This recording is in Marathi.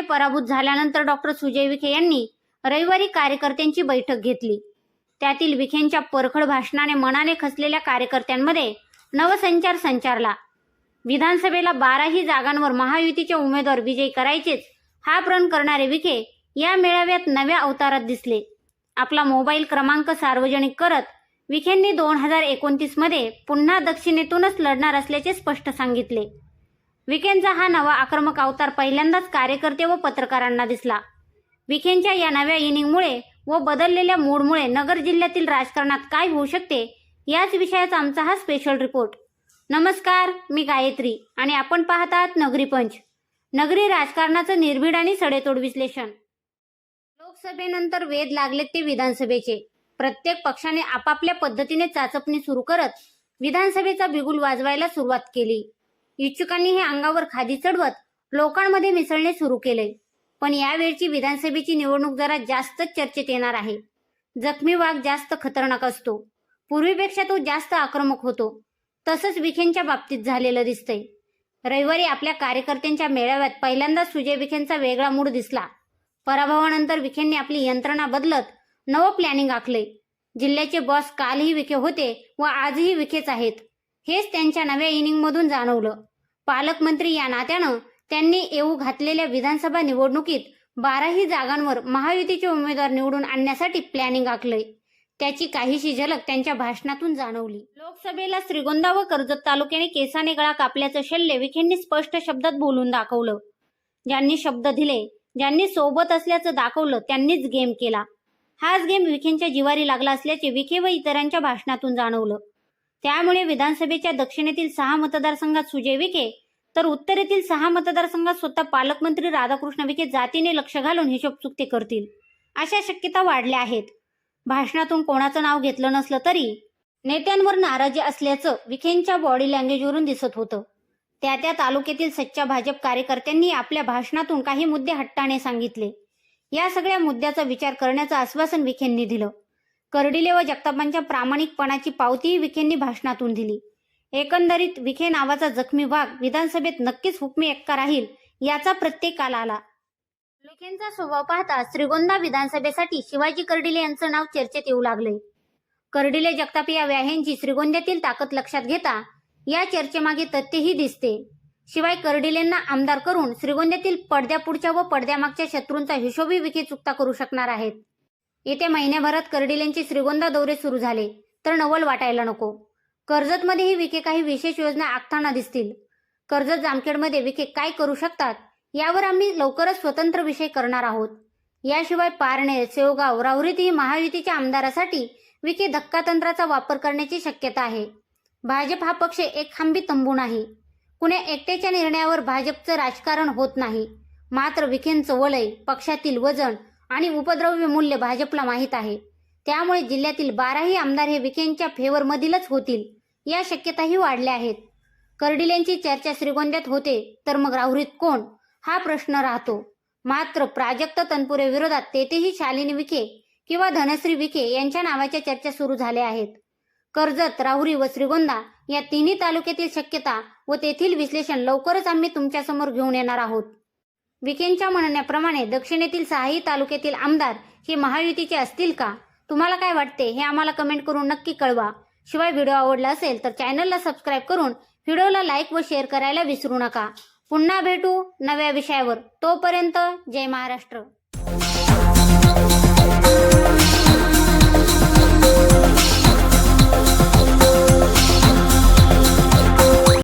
पराभूत झाल्यानंतर डॉक्टर सुजय विखे यांनी रविवारी कार्यकर्त्यांची बैठक घेतली. त्यातील विखेंच्या परखड भाषणाने मनाने खचलेल्या कार्यकर्त्यांमध्ये नवसंचार संचारला. विधानसभेला बाराही जागांवर महायुतीचे उमेदवार विजयी करायचेच हा प्रण करणारे विखे या मेळाव्यात नव्या अवतारात दिसले. आपला मोबाईल क्रमांक सार्वजनिक करत विखेंनी दोन हजार एकोणतीसमध्ये पुन्हा दक्षिणेतूनच लढणार असल्याचे स्पष्ट सांगितले. विखेंचा हा नवा आक्रमक अवतार पहिल्यांदाच कार्यकर्ते व पत्रकारांना दिसला. विखेंच्या या नव्या इनिंगमुळे व बदललेल्या मूडमुळे नगर जिल्ह्यातील राजकारणात काय होऊ शकते याच विषयाचा आमचा हा स्पेशल रिपोर्ट नमस्कार मी गायत्री आणि आपण पाहतात नगरी पंच. नगरी राजकारणाचं निर्भीड आणि सडेतोड विश्लेषण. लोकसभेनंतर वेध लागले ते विधानसभेचे. प्रत्येक पक्षाने आपापल्या पद्धतीने चाचपणी सुरू करत विधानसभेचा बिगुल वाजवायला सुरुवात केली. इच्छुकांनी हे अंगावर खादी चढवत लोकांमध्ये मिसळणे सुरू केले. पण यावेळची विधानसभेची निवडणूक जरा जास्तच चर्चेत येणार आहे. जखमी वाघ जास्त खतरनाक असतो. पूर्वीपेक्षा तो जास्त आक्रमक होतो. तसंच विखेंच्या बाबतीत झालेलं दिसतंय. रविवारी आपल्या कार्यकर्त्यांच्या मेळाव्यात पहिल्यांदाच सुजय विखेंचा वेगळा मूड दिसला. पराभवानंतर विखेंनी आपली यंत्रणा बदलत नवं प्लॅनिंग आखले जिल्ह्याचे बॉस कालही विखे होते व आजही विखेच आहेत. हेच त्यांच्या नव्या इनिंगमधून जाणवलं. पालकमंत्री या नात्यानं त्यांनी येऊ घातलेल्या विधानसभा निवडणुकीत बाराही जागांवर महायुतीचे उमेदवार निवडून आणण्यासाठी प्लॅनिंग आखलंय. त्याची काहीशी झलक त्यांच्या भाषणातून जाणवली. लोकसभेला श्रीगोंदा व कर्जत तालुक्याने केसाने गळा कापल्याचं शल्य विखेंनी स्पष्ट शब्दात बोलून दाखवलं. ज्यांनी शब्द दिले ज्यांनी सोबत असल्याचं दाखवलं त्यांनीच गेम केला. हाच गेम विखेंच्या जिवारी लागला असल्याचे विखे व इतरांच्या भाषणातून जाणवलं. त्यामुळे विधानसभेच्या दक्षिणेतील सहा मतदारसंघात सुजय विखे तर उत्तरेतील सहा मतदारसंघात स्वतः पालकमंत्री राधाकृष्ण विखे जातीने लक्ष घालून हिशोब चुकते करतील. अशा शक्यता वाढल्या आहेत. भाषणातून कोणाचं नाव घेतलं नसलं तरी नेत्यांवर नाराजी असल्याचं विखेंच्या बॉडी लँग्वेजवरून दिसत होतं. त्या त्या तालुक्यातील सच्च्या भाजप कार्यकर्त्यांनी आपल्या भाषणातून काही मुद्दे हट्टाने सांगितले. या सगळ्या मुद्द्याचा विचार करण्याचं आश्वासन विखेंनी दिलं. कर्डिले व जगतापांच्या प्रामाणिकपणाची पावतीही विखेंनी भाषणातून दिली. एकंदरीत विखे नावाचा जखमी वाघ विधानसभेत नक्कीच हुकमी एक्का राहील याचा प्रत्येकाला आला. विखेंचा स्वभाव पाहता श्रीगोंदा विधानसभेसाठी शिवाजी कर्डिले यांचं नाव चर्चेत येऊ लागले कर्डिले जगताप या व्याहेंची श्रीगोंद्यातील ताकद लक्षात घेता या चर्चेमागे तथ्यही दिसते. शिवाय कर्डिलेंना आमदार करून श्रीगोंद्यातील पडद्यापुढच्या व पडद्यामागच्या शत्रूंचा हिशोबी विखे चुकता करू शकणार आहेत. येत्या महिन्याभरात कर्डिलेंचे श्रीगोंदा दौरे सुरू झाले. तर नवल वाटायला नको. कर्जतमध्येही विखे काही विशेष योजना आखताना दिसतील. कर्जत जामखेडमध्ये विखे काय करू शकतात? यावर आम्ही लवकरच स्वतंत्र विषय करणार आहोत. याशिवाय पारनेर शेवगाव राहुरीतही महायुतीच्या आमदारासाठी विखे धक्कातंत्राचा वापर करण्याची शक्यता आहे. भाजप हा पक्ष एक खांबी तंबू नाही. कुण्या एकट्याच्या निर्णयावर भाजपचं राजकारण होत नाही. मात्र विखेंचं वलय पक्षातील वजन आणि उपद्रव्य मूल्य भाजपला माहीत आहे. त्यामुळे जिल्ह्यातील बाराही आमदार हे विखेंच्या फेवरमधीलच होतील या शक्यताही वाढल्या आहेत. कर्डिलेंची चर्चा श्रीगोंद्यात होते तर मग राहुरीत कोण? हा प्रश्न राहतो. मात्र प्राजक्त तनपुरे विरोधात तेथेही शालिनी विखे किंवा धनश्री विखे यांच्या नावाच्या चर्चा सुरू झाल्या आहेत. कर्जत राहुरी व श्रीगोंदा या तिन्ही तालुक्यातील शक्यता व तेथील विश्लेषण लवकरच आम्ही तुमच्यासमोर घेऊन येणार आहोत. विखेंच्या म्हणण्याप्रमाणे दक्षिणेतील सहाही तालुक्यातील आमदार हे महायुतीचे असतील का? तुम्हाला काय वाटते? हे आम्हाला कमेंट करून नक्की कळवा. शिवाय व्हिडिओ आवडला असेल तर चॅनलला सबस्क्राईब करून व्हिडिओला लाईक व शेअर करायला विसरू नका. पुन्हा भेटू नव्या विषयावर. तोपर्यंत जय महाराष्ट्र.